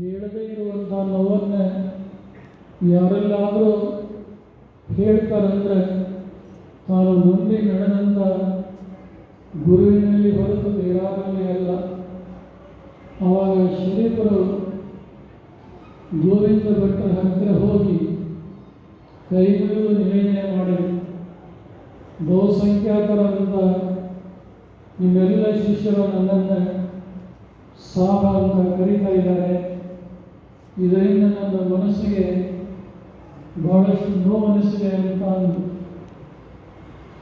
ಹೇಳದೇ ಇರುವಂಥ ನೋವನ್ನು ಯಾರೆಲ್ಲಾದರೂ ಹೇಳ್ತಾರಂದ್ರೆ ತಾನು ಮುಂದೆ ನಡೆದಂತ ಗುರುವಿನಲ್ಲಿ ಹೊರತು ಬೇರಾರಲ್ಲಿ ಅಲ್ಲ. ಆವಾಗ ಶ್ರೀಪರು ಗೋವಿಂದ ಭಟ್ಟರ ಹತ್ತಿರ ಹೋಗಿ ಕೈಗಳು ನಿವೇದನೆ ಮಾಡಿ ಬಹುಸಂಖ್ಯಾತರಾದಂಥ ನಿಮ್ಮೆಲ್ಲ ಶಿಷ್ಯರು ನನ್ನನ್ನು ಸಾಹ ಅಂತ ಕರೀತಾ ಇದ್ದಾರೆ. ಇದರಿಂದ ನನ್ನ ಮನಸ್ಸಿಗೆ ಬಹಳಷ್ಟು ನೋವನಿಸಿದೆ ಅಂತ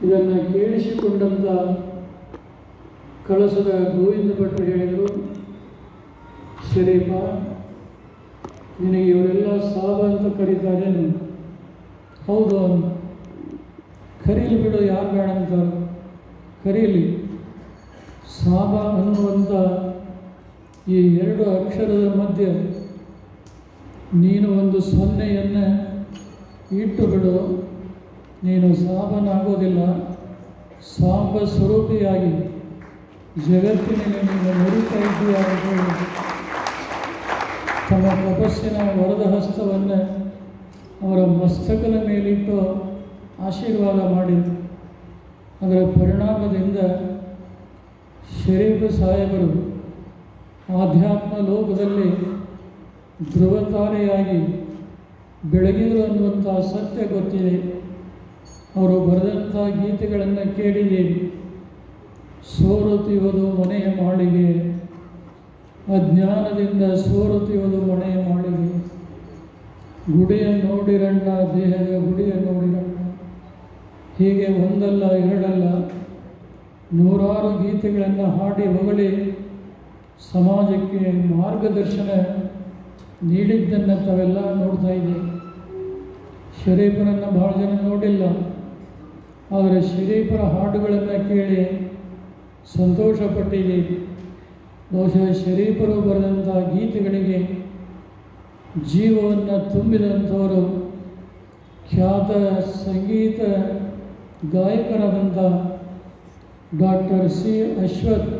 ಇದನ್ನು ಕೇಳಿಸಿಕೊಂಡಂಥ ಕಳಸದ ಗೋವಿಂದ ಭಟ್ರು ಹೇಳಿದರು ಸರಿಪ್ಪ ನಿನಗೆ ಇವರೆಲ್ಲ ಸಾಬ ಅಂತ ಕರೀತಾರೆ ಹೌದು, ಅವನು. ಕರೀಲಿ ಬಿಡು, ಯಾರು ಬೇಡ ಅಂತ ಕರೀಲಿ. ಸಾಬ ಅನ್ನುವಂಥ ಈ ಎರಡು ಅಕ್ಷರದ ಮಧ್ಯೆ ನೀನು ಒಂದು ಸೊನ್ನೆಯನ್ನು ಇಟ್ಟು ಬಿಡು. ನೀನು ಸಾಬನಾಗೋದಿಲ್ಲ. ಸಾಂಬ ಸ್ವರೂಪಿಯಾಗಿ ಜಗತ್ತಿನಲ್ಲಿ ನೀನು ನುರಿತಾ ತಮ್ಮ ತಪಸ್ಸಿನ ವರದ ಹಸ್ತವನ್ನು ಅವರ ಮಸ್ತಕದ ಮೇಲಿಟ್ಟು ಆಶೀರ್ವಾದ ಮಾಡಿ. ಅದರ ಪರಿಣಾಮದಿಂದ ಶರೀಫ್ ಸಾಹೇಬರು ಆಧ್ಯಾತ್ಮ ಲೋಕದಲ್ಲಿ ಧ್ರುವತಾರೆಯಾಗಿ ಬೆಳಗಿದರು ಅನ್ನುವಂಥ ಸತ್ಯ ಗೊತ್ತಿದೆ. ಅವರು ಬರೆದಂಥ ಗೀತೆಗಳನ್ನು ಕೇಳಿದೆ. ಸೋರುತ್ತಿಯುವುದು ಮನೆಯ ಮಾಳಿಗೆ. ಅಜ್ಞಾನದಿಂದ ಸೋರುತ್ತಿಯುವುದು ಮನೆಯ ಮಾಳಿಗೆ. ಗುಡಿಯ ನೋಡಿರಣ್ಣ, ದೇಹದ ಗುಡಿಯ ನೋಡಿರಣ್ಣ. ಹೀಗೆ ಒಂದಲ್ಲ, ಎರಡಲ್ಲ, ನೂರಾರು ಗೀತೆಗಳನ್ನು ಹಾಡಿ ಹೊಗಳಿ ಸಮಾಜಕ್ಕೆ ಮಾರ್ಗದರ್ಶನ ನೀಡಿದ್ದನ್ನು ತಾವೆಲ್ಲ ನೋಡ್ತಾ ಇದ್ದೀವಿ ಶರೀಫರನ್ನು ಭಾಳ ಜನ ನೋಡಿಲ್ಲ. ಆದರೆ ಶರೀಫರ ಹಾಡುಗಳನ್ನು ಕೇಳಿ ಸಂತೋಷಪಟ್ಟಿದ್ದೀವಿ ಬಹುಶಃ ಶರೀಫರು ಬರೆದಂಥ ಗೀತೆಗಳಿಗೆ ಜೀವವನ್ನು ತುಂಬಿದಂಥವರು ಖ್ಯಾತ ಸಂಗೀತ ಗಾಯಕರಾದಂಥ ಡಾಕ್ಟರ್ ಸಿ ಅಶ್ವಥ್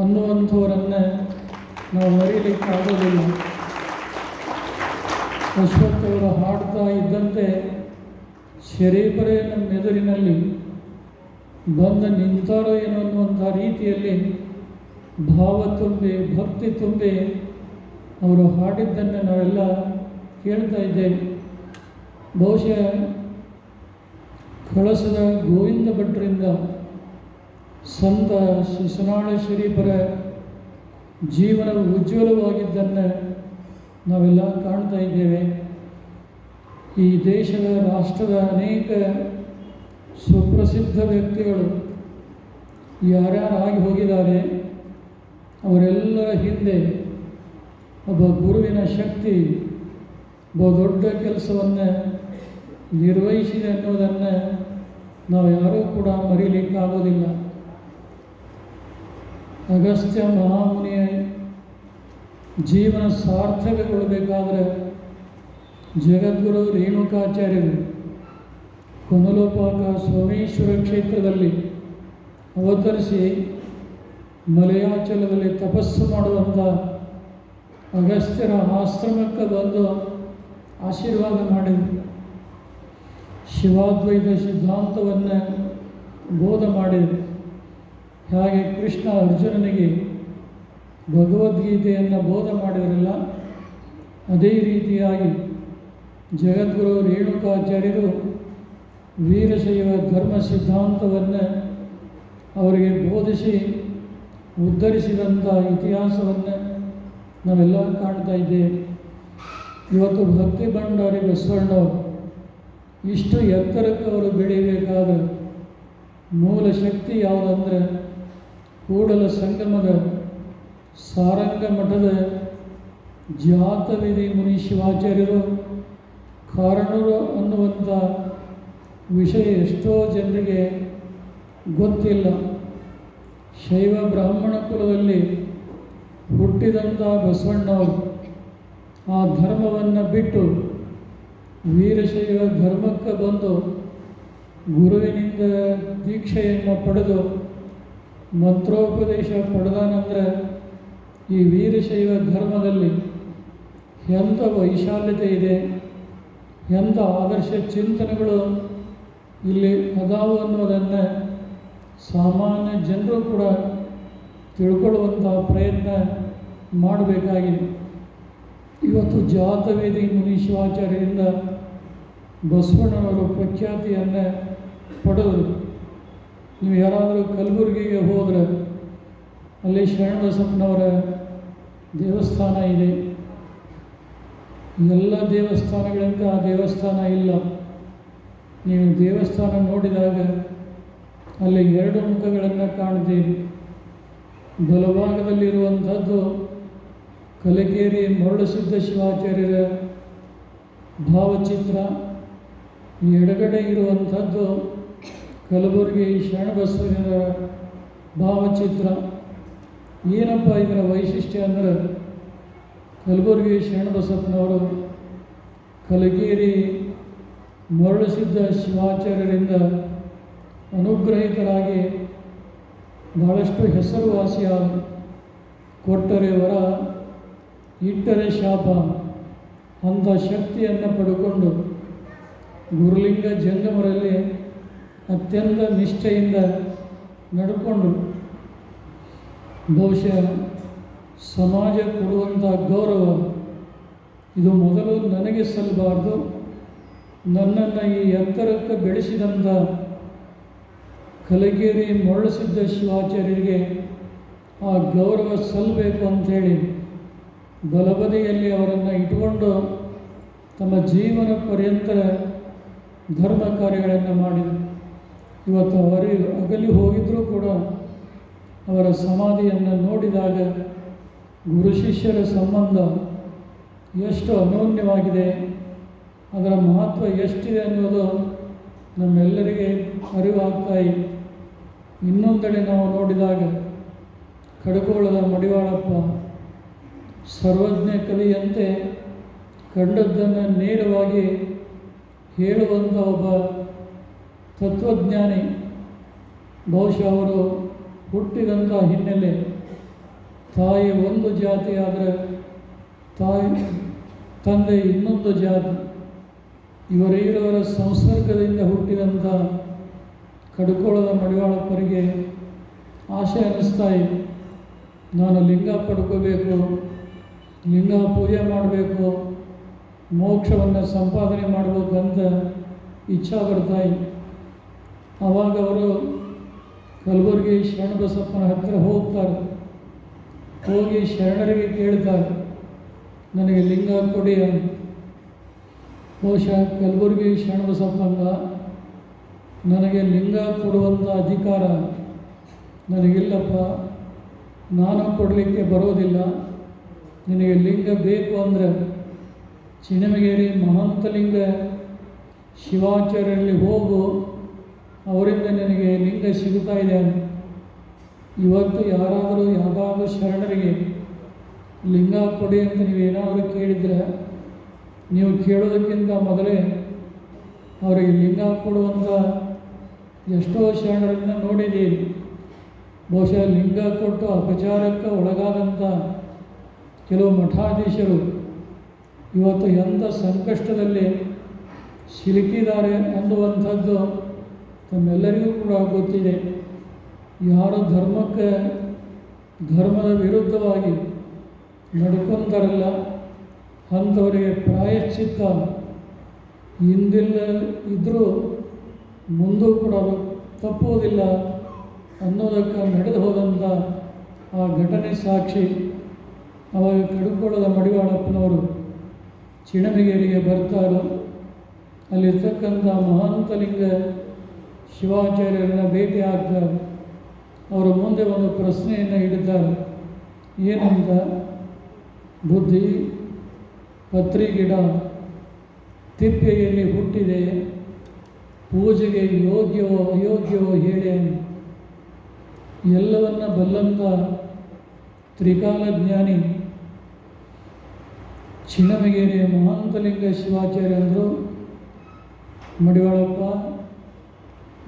ಅನ್ನುವಂಥವರನ್ನು ನಾವು ಮರೀಲಿಕ್ಕೆ ಆಗೋದಿಲ್ಲ. ಅಶ್ವಥ್ ಅವರು ಹಾಡ್ತಾ ಇದ್ದಂತೆ ಶರೀಫರೇ ನಮ್ಮ ಎದುರಿನಲ್ಲಿ ಬಂದು ನಿಂತಾರೋ ಏನೋ ಅನ್ನುವಂಥ ರೀತಿಯಲ್ಲಿ ಭಾವ ತುಂಬಿ, ಭಕ್ತಿ ತುಂಬಿ ಅವರು ಹಾಡಿದ್ದನ್ನು ನಾವೆಲ್ಲ ಕೇಳ್ತಾ ಇದ್ದೇವೆ. ಬಹುಶಃ ಕಳಸದ ಗೋವಿಂದ ಭಟ್ರಿಂದ ಸಂತ ಶಿಶುನಾಳ ಶರೀಫರ ಜೀವನ ಉಜ್ವಲವಾಗಿದ್ದನ್ನು ನಾವೆಲ್ಲ ಕಾಣ್ತಾ ಇದ್ದೇವೆ. ಈ ದೇಶದ ರಾಷ್ಟ್ರದ ಅನೇಕ ಸುಪ್ರಸಿದ್ಧ ವ್ಯಕ್ತಿಗಳು ಯಾರ್ಯಾರು ಆಗಿ ಹೋಗಿದ್ದಾರೆ ಅವರೆಲ್ಲರ ಹಿಂದೆ ಒಬ್ಬ ಗುರುವಿನ ಶಕ್ತಿ, ಒಬ್ಬ ದೊಡ್ಡ ಕೆಲಸವನ್ನು ನಿರ್ವಹಿಸಿದೆ ಅನ್ನೋದನ್ನು ನಾವು ಯಾರೂ ಕೂಡ ಮರೀಲಿಕ್ಕಾಗೋದಿಲ್ಲ. ಅಗಸ್ತ್ಯ ಮಹಾಮುನಿಯ ಜೀವನ ಸಾರ್ಥಕಗೊಳ್ಳಬೇಕಾದ್ರೆ ಜಗದ್ಗುರು ರೇಣುಕಾಚಾರ್ಯರು ಕೊನಲೋಪಾಕ ಸೋಮೇಶ್ವರ ಕ್ಷೇತ್ರದಲ್ಲಿ ಅವತರಿಸಿ ಮಲಯಾಚಲದಲ್ಲಿ ತಪಸ್ಸು ಮಾಡುವಂಥ ಅಗಸ್ತ್ಯರ ಆಶ್ರಮಕ್ಕೆ ಬಂದು ಆಶೀರ್ವಾದ ಮಾಡಿದರು. ಶಿವಾದ್ವೈತ ಸಿದ್ಧಾಂತವನ್ನು ಬೋಧ ಮಾಡಿದರು. ಹಾಗೆ ಕೃಷ್ಣ ಅರ್ಜುನನಿಗೆ ಭಗವದ್ಗೀತೆಯನ್ನು ಬೋಧ ಮಾಡಿದ್ರಲ್ಲ, ಅದೇ ರೀತಿಯಾಗಿ ಜಗದ್ಗುರು ರೇಣುಕಾಚಾರ್ಯರು ವೀರಶೈವ ಧರ್ಮ ಸಿದ್ಧಾಂತವನ್ನು ಅವರಿಗೆ ಬೋಧಿಸಿ ಉದ್ಧರಿಸಿದಂಥ ಇತಿಹಾಸವನ್ನು ನಾವೆಲ್ಲ ಕಾಣ್ತಾ ಇದ್ದೇವೆ. ಇವತ್ತು ಭಕ್ತಿ ಭಂಡಾರಿ ಬಸವಣ್ಣವರು ಇಷ್ಟು ಎತ್ತರಕ್ಕೆ ಅವರು ಬೆಳೀಬೇಕಾದ ಮೂಲ ಶಕ್ತಿ ಯಾವುದಂದರೆ ಕೂಡಲ ಸಂಗಮದ ಸಾರಂಗ ಮಠದ ಜಾತವಿಧಿ ಮುನಿ ಶಿವಾಚಾರ್ಯರು ಕಾರಣರು ಅನ್ನುವಂಥ ವಿಷಯ ಎಷ್ಟೋ ಜನರಿಗೆ ಗೊತ್ತಿಲ್ಲ. ಶೈವ ಬ್ರಾಹ್ಮಣ ಕುಲದಲ್ಲಿ ಹುಟ್ಟಿದಂಥ ಬಸವಣ್ಣವರು ಆ ಧರ್ಮವನ್ನು ಬಿಟ್ಟು ವೀರಶೈವ ಧರ್ಮಕ್ಕೆ ಬಂದು ಗುರುವಿನಿಂದ ದೀಕ್ಷೆಯನ್ನು ಪಡೆದು ಮಂತ್ರೋಪದೇಶ ಪಡೆದಾನಂದ್ರೆ ಈ ವೀರಶೈವ ಧರ್ಮದಲ್ಲಿ ಎಂಥ ವೈಶಾಲ್ಯತೆ ಇದೆ, ಎಂಥ ಆದರ್ಶ ಚಿಂತನೆಗಳು ಇಲ್ಲಿ ಅದಾವು ಅನ್ನೋದನ್ನು ಸಾಮಾನ್ಯ ಜನರು ಕೂಡ ತಿಳ್ಕೊಳ್ಳುವಂಥ ಪ್ರಯತ್ನ ಮಾಡಬೇಕಾಗಿದೆ. ಇವತ್ತು ಜಾತವೇದಿ ಮುನಿ ಶಿವಾಚಾರ್ಯರಿಂದ ಬಸವಣ್ಣನವರು ಪ್ರಖ್ಯಾತಿಯನ್ನು ಪಡೆದರು. ನೀವು ಯಾರಾದರೂ ಕಲಬುರಗಿಗೆ ಹೋದರೆ ಅಲ್ಲಿ ಶರಣಬಸಪ್ಪನವರ ದೇವಸ್ಥಾನ ಇದೆ. ಎಲ್ಲ ದೇವಸ್ಥಾನಗಳಿಂದ ಆ ದೇವಸ್ಥಾನ ಇಲ್ಲ. ನೀವು ದೇವಸ್ಥಾನ ನೋಡಿದಾಗ ಅಲ್ಲಿ ಎರಡು ಮುಖಗಳನ್ನು ಕಾಣ್ತೀರಿ. ಬಲಭಾಗದಲ್ಲಿರುವಂಥದ್ದು ಕಲಕೇರಿ ಮರುಳಸಿದ್ಧ ಶಿವಾಚಾರ್ಯರ ಭಾವಚಿತ್ರ. ಎಡಗಡೆ ಇರುವಂಥದ್ದು ಕಲಬುರಗಿ ಶರಣಬಸವರ ಭಾವಚಿತ್ರ. ಏನಪ್ಪ ಇದರ ವೈಶಿಷ್ಟ್ಯ ಅಂದರೆ ಕಲಬುರಗಿ ಶರಣಬಸಪ್ಪನವರು ಕಲಗೇರಿ ಮರುಳಸಿದ್ಧ ಶಿವಾಚಾರ್ಯರಿಂದ ಅನುಗ್ರಹಿತರಾಗಿ ಬಹಳಷ್ಟು ಹೆಸರುವಾಸಿಯ ಕೊಟ್ಟರೆ ವರ ಇಟ್ಟರೆ ಶಾಪ ಅಂಥ ಶಕ್ತಿಯನ್ನು ಪಡ್ಕೊಂಡು ಗುರುಲಿಂಗ ಜಂಗಮರಲ್ಲಿ ಅತ್ಯಂತ ನಿಷ್ಠೆಯಿಂದ ನಡ್ಕೊಂಡು ಬಹುಶಃ ಸಮಾಜ ಕೊಡುವಂಥ ಗೌರವ ಇದು ಮೊದಲು ನನಗೆ ಸಲ್ಲಬಾರ್ದು. ನನ್ನನ್ನು ಈ ಎತ್ತರಕ್ಕೆ ಬೆಳೆಸಿದಂಥ ಕಲಗೇರಿ ಮರಳಸಿದ್ದ ಶಿವಾಚಾರ್ಯರಿಗೆ ಆ ಗೌರವ ಸಲ್ಲಬೇಕು ಅಂಥೇಳಿ ಬಲಬದಿಯಲ್ಲಿ ಅವರನ್ನು ಇಟ್ಕೊಂಡು ತಮ್ಮ ಜೀವನ ಪರ್ಯಂತ ಧರ್ಮ ಕಾರ್ಯಗಳನ್ನು ಮಾಡಿದರು. ಇವತ್ತು ಅವರಿಗೆ ಅಗಲಿ ಹೋಗಿದ್ದರೂ ಕೂಡ ಅವರ ಸಮಾಧಿಯನ್ನು ನೋಡಿದಾಗ ಗುರು ಶಿಷ್ಯರ ಸಂಬಂಧ ಎಷ್ಟು ಅನೋನ್ಯವಾಗಿದೆ, ಅದರ ಮಹತ್ವ ಎಷ್ಟಿದೆ ಅನ್ನೋದು ನಮ್ಮೆಲ್ಲರಿಗೆ ಅರಿವಾಗ್ತಾ ಇದೆ. ಇನ್ನೊಂದೆಡೆ ನಾವು ನೋಡಿದಾಗ ಕಡಕೋಳದ ಮಡಿವಾಳಪ್ಪ ಸರ್ವಜ್ಞ ಕವಿಯಂತೆ ಕಂಡದ್ದನ್ನು ನೇರವಾಗಿ ಹೇಳುವಂಥ ಒಬ್ಬ ತತ್ವಜ್ಞಾನಿ. ಬಹುಶಃ ಅವರು ಹುಟ್ಟಿದಂಥ ಹಿನ್ನೆಲೆ ತಾಯಿ ಒಂದು ಜಾತಿ ಆದರೆ ತಾಯಿ, ತಂದೆ ಇನ್ನೊಂದು ಜಾತಿ. ಇವರೀರವರ ಸಂಸರ್ಗದಿಂದ ಹುಟ್ಟಿದಂಥ ಕಡ್ಕೋಳದ ಮಡಿವಾಳಪ್ಪರಿಗೆ ಆಶೆ ಅನ್ನಿಸ್ತಾ ಇದೆ. ನಾನು ಲಿಂಗ ಪಡ್ಕೋಬೇಕು, ಲಿಂಗ ಪೂಜೆ ಮಾಡಬೇಕು, ಮೋಕ್ಷವನ್ನು ಸಂಪಾದನೆ ಮಾಡಬೇಕು ಅಂತ ಇಚ್ಛಾ ಬರ್ತಾ ಇದೆ ಆವಾಗ ಅವರು ಕಲಬುರಗಿ ಶರಣಬಸಪ್ಪನ ಹತ್ತಿರ ಹೋಗ್ತಾರೆ. ಹೋಗಿ ಶರಣರಿಗೆ ಕೇಳ್ತಾರೆ, ನನಗೆ ಲಿಂಗ ಕೊಡಿ ಅಂತ. ಬಹುಶಃ ಕಲಬುರಗಿ ಶರಣಬಸಪ್ಪಂಗ ನನಗೆ ಲಿಂಗ ಕೊಡುವಂಥ ಅಧಿಕಾರ ನನಗಿಲ್ಲಪ್ಪ, ನಾನು ಕೊಡಲಿಕ್ಕೆ ಬರೋದಿಲ್ಲ. ನಿನಗೆ ಲಿಂಗ ಬೇಕು ಅಂದರೆ ಚಿನ್ನಮಗೇರಿ ಮಹಂತಲಿಂಗ ಶಿವಾಚಾರ್ಯರಲ್ಲಿ ಹೋಗು. ಅವರಿಂದ ನಿನಗೆ ಲಿಂಗ ಸಿಗುತ್ತಾ ಇದೆ ಇವತ್ತು ಯಾರಾದರೂ ಯಾವುದಾದ್ರೂ ಶರಣರಿಗೆ ಲಿಂಗ ಕೊಡಿ ಅಂತ ನೀವೇನಾದರೂ ಕೇಳಿದರೆ, ನೀವು ಕೇಳೋದಕ್ಕಿಂತ ಮೊದಲೇ ಅವರಿಗೆ ಲಿಂಗ ಕೊಡುವಂಥ ಎಷ್ಟೋ ಶರಣರನ್ನು ನೋಡಿದ್ದೀರಿ. ಬಹುಶಃ ಲಿಂಗ ಕೊಟ್ಟು ಅಪಚಾರಕ್ಕೆ ಒಳಗಾದಂಥ ಕೆಲವು ಮಠಾಧೀಶರು ಇವತ್ತು ಎಂಥ ಸಂಕಷ್ಟದಲ್ಲಿ ಸಿಲುಕಿದ್ದಾರೆ ಅನ್ನುವಂಥದ್ದು ತಮ್ಮೆಲ್ಲರಿಗೂ ಕೂಡ ಗೊತ್ತಿದೆ, ಯಾರು ಧರ್ಮಕ್ಕೆ, ಧರ್ಮದ ವಿರುದ್ಧವಾಗಿ ನಡ್ಕೊಂತಾರಲ್ಲ, ಅಂಥವರಿಗೆ ಪ್ರಾಯಶ್ಚಿತ್ತ ಹಿಂದಿಲ್ಲ ಇದ್ದರೂ ಮುಂದೂ ಕೂಡ ಅದು ತಪ್ಪುವುದಿಲ್ಲ ಅನ್ನೋದಕ್ಕೆ ನಡೆದು ಹೋದಂಥ ಆ ಘಟನೆ ಸಾಕ್ಷಿ ಅವಾಗ ಕಡುಕೋಳದ ಮಡಿವಾಳಪ್ಪನವರು ಚಿಣಮಿಗೇರಿಗೆ ಬರ್ತಾರೋ. ಅಲ್ಲಿರ್ತಕ್ಕಂಥ ಮಹಾಂತಲಿಂಗ ಶಿವಾಚಾರ್ಯರನ್ನ ಭೇಟಿ ಆಗ್ತಾರೆ ಅವರ ಮುಂದೆ ಒಂದು ಪ್ರಶ್ನೆಯನ್ನು ಇಡ್ತಾರೆ ಏನಂತ ಬುದ್ಧಿ, ಪತ್ರಿ ಗಿಡ, ತಿಪ್ಪೆಯಲ್ಲಿ ಹುಟ್ಟಿದೆ, ಪೂಜೆಗೆ ಯೋಗ್ಯವೋ ಅಯೋಗ್ಯವೋ ಹೇಳಿ. ಎಲ್ಲವನ್ನ ಬಲ್ಲಂತ ತ್ರಿಕಾಲ ಜ್ಞಾನಿ, ಚಿನ್ನಮಗೇರಿಯ ಮಹಾಂತಲಿಂಗ ಶಿವಾಚಾರ್ಯ ಅಂದರು, ಮಡಿವಾಳಪ್ಪ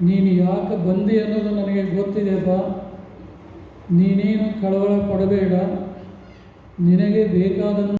ನೀನು ಯಾಕೆ ಬಂದಿ ಅನ್ನೋದು ನನಗೆ ಗೊತ್ತಿದೆಯಪ್ಪ. ನೀನೇನು ಕಳವಳ ಪಡಬೇಡ. ನಿನಗೆ ಬೇಕಾದಂಥ